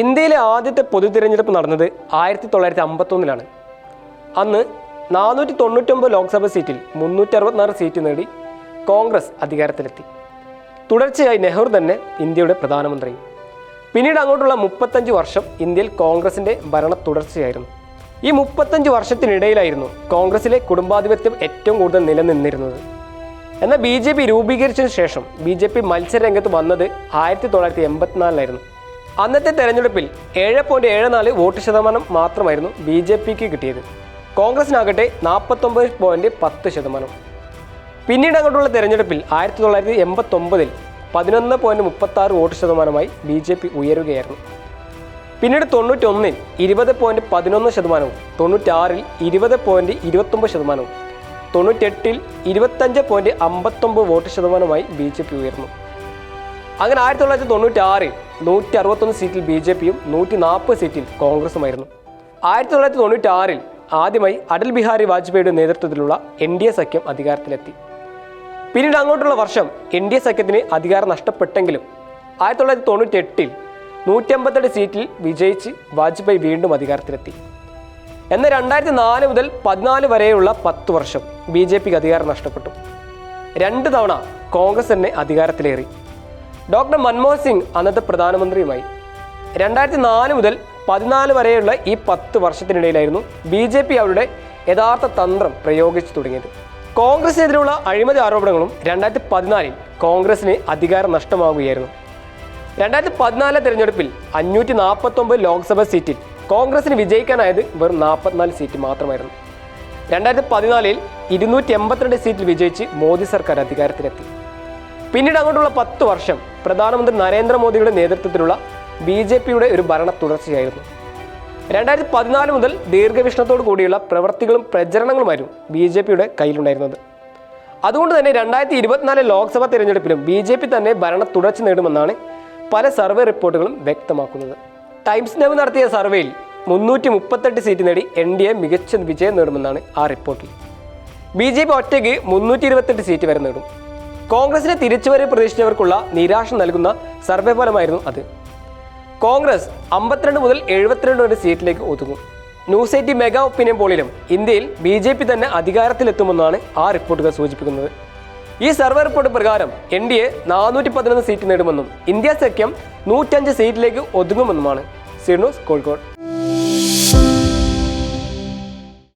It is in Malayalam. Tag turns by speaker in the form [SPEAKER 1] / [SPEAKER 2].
[SPEAKER 1] ഇന്ത്യയിലെ ആദ്യത്തെ പൊതു തിരഞ്ഞെടുപ്പ് നടന്നത് ആയിരത്തി തൊള്ളായിരത്തി അമ്പത്തൊന്നിലാണ് അന്ന് നാനൂറ്റി തൊണ്ണൂറ്റൊമ്പത് ലോക്സഭ സീറ്റിൽ മുന്നൂറ്റി അറുപത്തിനാറ് സീറ്റ് നേടി കോൺഗ്രസ് അധികാരത്തിലെത്തി. തുടർച്ചയായി നെഹ്റു തന്നെ ഇന്ത്യയുടെ പ്രധാനമന്ത്രി പിന്നീട് അങ്ങോട്ടുള്ള മുപ്പത്തഞ്ച് വർഷം ഇന്ത്യയിൽ കോൺഗ്രസിന്റെ ഭരണ തുടർച്ചയായിരുന്നു. ഈ മുപ്പത്തഞ്ച് വർഷത്തിനിടയിലായിരുന്നു കോൺഗ്രസിലെ കുടുംബാധിപത്യം ഏറ്റവും കൂടുതൽ നിലനിന്നിരുന്നത്. എന്നാൽ ബി ജെ പി രൂപീകരിച്ചതിന് ശേഷം ബി ജെ പി മത്സരരംഗത്ത് വന്നത് ആയിരത്തി തൊള്ളായിരത്തി എൺപത്തിനാലിലായിരുന്നു അന്നത്തെ തെരഞ്ഞെടുപ്പിൽ ഏഴ് പോയിന്റ് ഏഴ് നാല് വോട്ട് ശതമാനം മാത്രമായിരുന്നു ബി ജെ പിക്ക് കിട്ടിയത്. കോൺഗ്രസിനാകട്ടെ നാൽപ്പത്തൊമ്പത് പോയിന്റ് പത്ത് ശതമാനം. പിന്നീട് അങ്ങോട്ടുള്ള തെരഞ്ഞെടുപ്പിൽ ആയിരത്തി തൊള്ളായിരത്തി എൺപത്തൊമ്പതിൽ പതിനൊന്ന് പോയിന്റ് മുപ്പത്തി ആറ് വോട്ട് ശതമാനമായി ബി ജെ പി ഉയരുകയായിരുന്നു. പിന്നീട് തൊണ്ണൂറ്റൊന്നിൽ ഇരുപത് പോയിന്റ് പതിനൊന്ന് ശതമാനവും തൊണ്ണൂറ്റാറിൽ ഇരുപത് പോയിന്റ് ഇരുപത്തൊമ്പത് ശതമാനവും തൊണ്ണൂറ്റെട്ടിൽ ഇരുപത്തഞ്ച് പോയിന്റ് അമ്പത്തൊമ്പത് വോട്ട് ശതമാനമായി ബി ജെ പി ഉയർന്നു. അങ്ങനെ ആയിരത്തി തൊള്ളായിരത്തി തൊണ്ണൂറ്റി ആറിൽ നൂറ്റി അറുപത്തൊന്ന് സീറ്റിൽ ബി ജെ പിയും നൂറ്റി നാൽപ്പത് സീറ്റിൽ കോൺഗ്രസുമായിരുന്നു. ആയിരത്തി തൊള്ളായിരത്തി തൊണ്ണൂറ്റി ആറിൽ ആദ്യമായി അടൽ ബിഹാരി വാജ്പേയിയുടെ നേതൃത്വത്തിലുള്ള എൻ ഡി എ സഖ്യം അധികാരത്തിലെത്തി. പിന്നീട് അങ്ങോട്ടുള്ള വർഷം എൻ ഡി എ സഖ്യത്തിന് അധികാരം നഷ്ടപ്പെട്ടെങ്കിലും ആയിരത്തി തൊള്ളായിരത്തി തൊണ്ണൂറ്റി എട്ടിൽ നൂറ്റി അമ്പത്തെട്ട് സീറ്റിൽ വിജയിച്ച് വാജ്പേയി വീണ്ടും അധികാരത്തിലെത്തി. എന്നാൽ രണ്ടായിരത്തി നാല് മുതൽ പതിനാല് വരെയുള്ള പത്ത് വർഷം ബി ജെ പിക്ക് അധികാരം നഷ്ടപ്പെട്ടു. രണ്ട് തവണ കോൺഗ്രസ് തന്നെ അധികാരത്തിലേറി. ഡോക്ടർ മൻമോഹൻ സിംഗ് അന്നത്തെ പ്രധാനമന്ത്രിയുമായി. രണ്ടായിരത്തി നാല് മുതൽ പതിനാല് വരെയുള്ള ഈ പത്ത് വർഷത്തിനിടയിലായിരുന്നു ബി ജെ പി അവരുടെ യഥാർത്ഥ തന്ത്രം പ്രയോഗിച്ചു തുടങ്ങിയത്. കോൺഗ്രസിനെതിരെയുള്ള അഴിമതി ആരോപണങ്ങളും രണ്ടായിരത്തി പതിനാലിൽ കോൺഗ്രസിന് അധികാരം നഷ്ടമാവുകയായിരുന്നു. രണ്ടായിരത്തി പതിനാലിലെ തെരഞ്ഞെടുപ്പിൽ അഞ്ഞൂറ്റി നാൽപ്പത്തൊമ്പത് ലോക്സഭാ സീറ്റിൽ കോൺഗ്രസിന് വിജയിക്കാനായത് വെറും നാൽപ്പത്തിനാല് സീറ്റ് മാത്രമായിരുന്നു. രണ്ടായിരത്തി പതിനാലിൽ ഇരുന്നൂറ്റി എൺപത്തിരണ്ട് സീറ്റിൽ വിജയിച്ച് മോദി സർക്കാർ അധികാരത്തിലെത്തി. പിന്നീട് അങ്ങോട്ടുള്ള പത്ത് വർഷം പ്രധാനമന്ത്രി നരേന്ദ്രമോദിയുടെ നേതൃത്വത്തിലുള്ള ബി ജെ പിയുടെ ഒരു ഭരണ തുടർച്ചയായിരുന്നു. രണ്ടായിരത്തി പതിനാല് മുതൽ ദീർഘവീക്ഷണത്തോടു കൂടിയുള്ള പ്രവർത്തികളും പ്രചരണങ്ങളുമായിരുന്നു ബി ജെ പിയുടെ കയ്യിലുണ്ടായിരുന്നത്. അതുകൊണ്ട് തന്നെ രണ്ടായിരത്തി ഇരുപത്തിനാല് ലോക്സഭാ തിരഞ്ഞെടുപ്പിലും ബി ജെ പി തന്നെ ഭരണ തുടർച്ച നേടുമെന്നാണ് പല സർവേ റിപ്പോർട്ടുകളും വ്യക്തമാക്കുന്നത്. ടൈംസ് നവ് നടത്തിയ സർവേയിൽ മുന്നൂറ്റി മുപ്പത്തെട്ട് സീറ്റ് നേടി എൻ ഡി എ മികച്ച വിജയം നേടുമെന്നാണ് ആ റിപ്പോർട്ടിൽ. ബി ജെ പി ഒറ്റയ്ക്ക് മുന്നൂറ്റി ഇരുപത്തെട്ട് സീറ്റ് വരെ നേടും. കോൺഗ്രസിനെ തിരിച്ചുവരെ പ്രതീക്ഷിച്ചവർക്കുള്ള നിരാശ നൽകുന്ന സർവേ ഫലമായിരുന്നു അത്. കോൺഗ്രസ് അമ്പത്തിരണ്ട് മുതൽ എഴുപത്തിരണ്ട് വരെ സീറ്റിലേക്ക് ഒതുങ്ങും. ന്യൂസ് എയ്റ്റി മെഗാ ഒപ്പീനിയൻ പോളിലും ഇന്ത്യയിൽ ബി ജെ പി തന്നെ അധികാരത്തിലെത്തുമെന്നാണ് ആ റിപ്പോർട്ടുകൾ സൂചിപ്പിക്കുന്നത്. ഈ സർവേ റിപ്പോർട്ട് പ്രകാരം എൻ ഡി എ നാനൂറ്റി പതിനൊന്ന് സീറ്റ് നേടുമെന്നും ഇന്ത്യ സഖ്യം നൂറ്റഞ്ച് സീറ്റിലേക്ക് ഒതുങ്ങുമെന്നുമാണ്. See news Kozhikode.